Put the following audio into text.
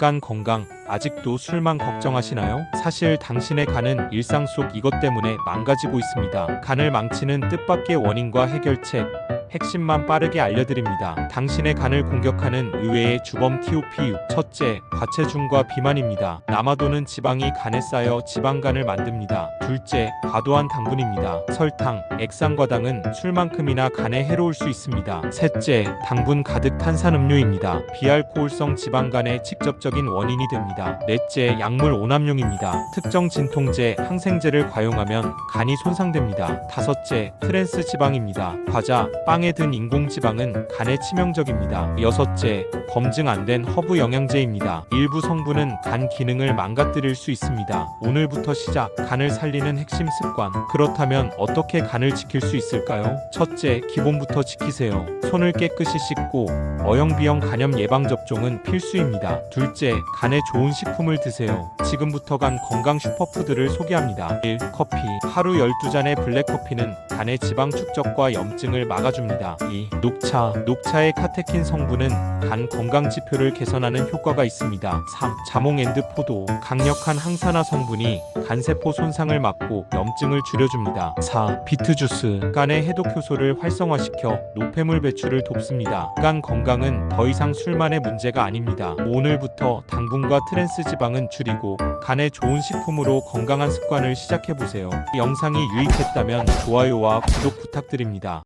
간 건강 아직도 술만 걱정하시나요? 사실 당신의 간은 일상 속 이것 때문에 망가지고 있습니다. 간을 망치는 뜻밖의 원인과 해결책 핵심만 빠르게 알려드립니다. 당신의 간을 공격하는 의외의 주범 TOP 첫째, 과체중과 비만입니다. 남아도는 지방이 간에 쌓여 지방간을 만듭니다. 둘째, 과도한 당분입니다. 설탕, 액상과당은 술만큼이나 간에 해로울 수 있습니다. 셋째, 당분 가득 탄산음료입니다. 비알코올성 지방간의 직접적인 원인이 됩니다. 넷째, 약물 오남용입니다. 특정 진통제, 항생제를 과용하면 간이 손상됩니다. 다섯째, 트랜스 지방입니다. 과자, 빵에 든 인공지방은 간에 치명적입니다. 여섯째, 검증 안 된 허브 영양제입니다. 일부 성분은 간 기능을 망가뜨릴 수 있습니다. 오늘부터 시작, 간을 살리는 핵심 습관. 그렇다면 어떻게 간을 지킬 수 있을까요? 첫째, 기본부터 지키세요. 손을 깨끗이 씻고 어영비영 간염 예방 접종은 필수입니다. 둘째, 간에 좋은 식품을 드세요. 지금부터 간 건강 슈퍼푸드를 소개합니다. 1. 커피. 하루 12잔의 블랙커피는 간의 지방 축적과 염증을 막아줍 니다. 2. 녹차. 녹차의 카테킨 성분은 간 건강 지표를 개선하는 효과가 있습니다. 3. 자몽 앤드 포도. 강력한 항산화 성분이 간세포 손상을 막고 염증을 줄여줍니다. 4. 비트 주스. 간의 해독 효소를 활성화시켜 노폐물 배출을 돕습니다. 간 건강은 더 이상 술만의 문제가 아닙니다. 오늘부터 당분과 트랜스 지방은 줄이고 간에 좋은 식품으로 건강한 습관을 시작해 보세요. 영상이 유익했다면 좋아요와 구독 부탁드립니다.